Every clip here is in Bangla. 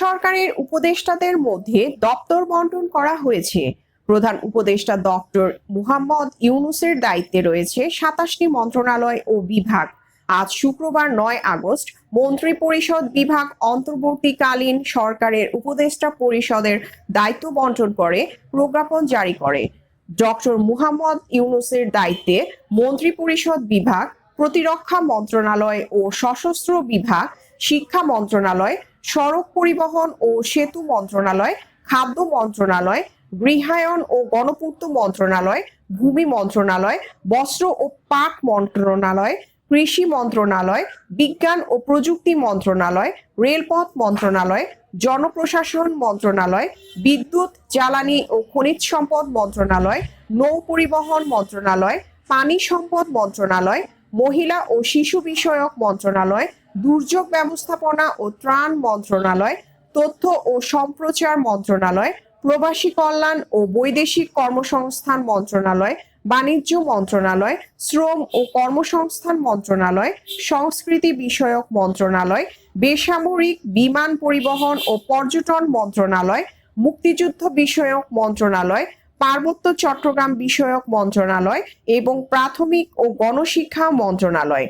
সরকারের উপদেষ্টাদের মধ্যে দপ্তর বন্টন করা হয়েছে। প্রধান উপদেষ্টা ডক্টর মুহাম্মদ ইউনুসের দায়িত্বে রয়েছে সাতাশটি মন্ত্রণালয় ও বিভাগ। আজ শুক্রবার নয় আগস্ট মন্ত্রী পরিষদ বিভাগ অন্তর্বর্তীকালীন সরকারের উপদেষ্টা পরিষদের দায়িত্ব বন্টন করে, প্রজ্ঞাপন জারি করে। ডক্টর মুহাম্মদ ইউনুসের দায়িত্বে মন্ত্রী পরিষদ বিভাগ, প্রতিরক্ষা মন্ত্রণালয় ও সশস্ত্র বিভাগ শিক্ষা মন্ত্রণালয়, সড়ক পরিবহন ও সেতু মন্ত্রণালয়, খাদ্য মন্ত্রণালয়, গৃহায়ন ও গণপূর্ত মন্ত্রণালয়, ভূমি মন্ত্রণালয়, বস্ত্র ও পাট মন্ত্রণালয়, কৃষি মন্ত্রণালয়, বিজ্ঞান ও প্রযুক্তি মন্ত্রণালয়, রেলপথ মন্ত্রণালয়, জনপ্রশাসন মন্ত্রণালয়, বিদ্যুৎ, জ্বালানি ও খনিজ সম্পদ মন্ত্রণালয়, নৌ পরিবহন মন্ত্রণালয়, পানি সম্পদ মন্ত্রণালয়, মহিলা ও শিশু বিষয়ক মন্ত্রণালয় দুর্যোগ ব্যবস্থাপনা ও ত্রাণ মন্ত্রণালয়, তথ্য ও সম্প্রচার মন্ত্রণালয়, প্রবাসী কল্যাণ ও বৈদেশিক কর্মসংস্থান মন্ত্রণালয়, বাণিজ্য মন্ত্রণালয়, শ্রম ও কর্মসংস্থান মন্ত্রণালয়, সংস্কৃতি বিষয়ক মন্ত্রণালয়, বেসামরিক বিমান পরিবহন ও পর্যটন মন্ত্রণালয়, মুক্তিযুদ্ধ বিষয়ক মন্ত্রণালয়, পার্বত্য চট্টগ্রাম বিষয়ক মন্ত্রণালয় এবং প্রাথমিক ও গণশিক্ষা মন্ত্রণালয়।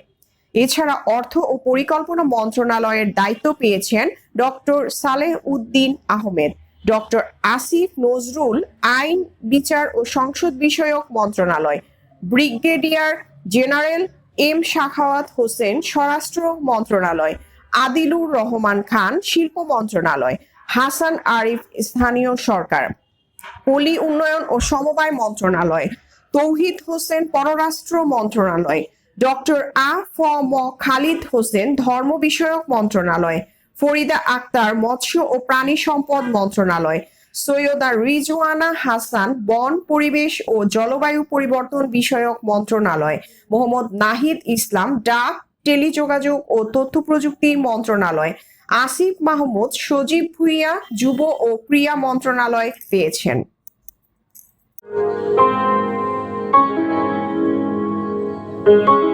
এছাড়া অর্থ ও পরিকল্পনা মন্ত্রণালয়ের দায়িত্ব পেয়েছেন ডক্টর সালেহ উদ্দিন আহমেদ। ডক্টর আসিফ নজরুল আইন, বিচার ও সংসদ বিষয়ক মন্ত্রণালয়। Brigadier general M Sakhawat Hossain স্বরাষ্ট্র মন্ত্রণালয়। আদিলুর রহমান খান শিল্প মন্ত্রণালয়। হাসান আরিফ স্থানীয় সরকার। পল্লী উন্নয়ন ও সমবায় মন্ত্রণালয়। তৌহিদ হোসেন পররাষ্ট্র মন্ত্রণালয়। ডক্টর আ ফ ম খালিদ হোসেন, ধর্ম বিষয়ক মন্ত্রণালয়, ফরিদা আক্তার, মৎস্য ও প্রাণী সম্পদ মন্ত্রণালয়, সৈয়দা রিজওয়ানা হাসান, বন, পরিবেশ ও জলবায়ু পরিবর্তন বিষয়ক মন্ত্রণালয়, মোহাম্মদ নাহিদ ইসলাম, ডাক, টেলিযোগাযোগ ও তথ্য প্রযুক্তি মন্ত্রণালয়, আসিফ মাহমুদ, সজীব ভুইয়া, যুব ও ক্রীড়া মন্ত্রণালয় পেয়েছেন। thank you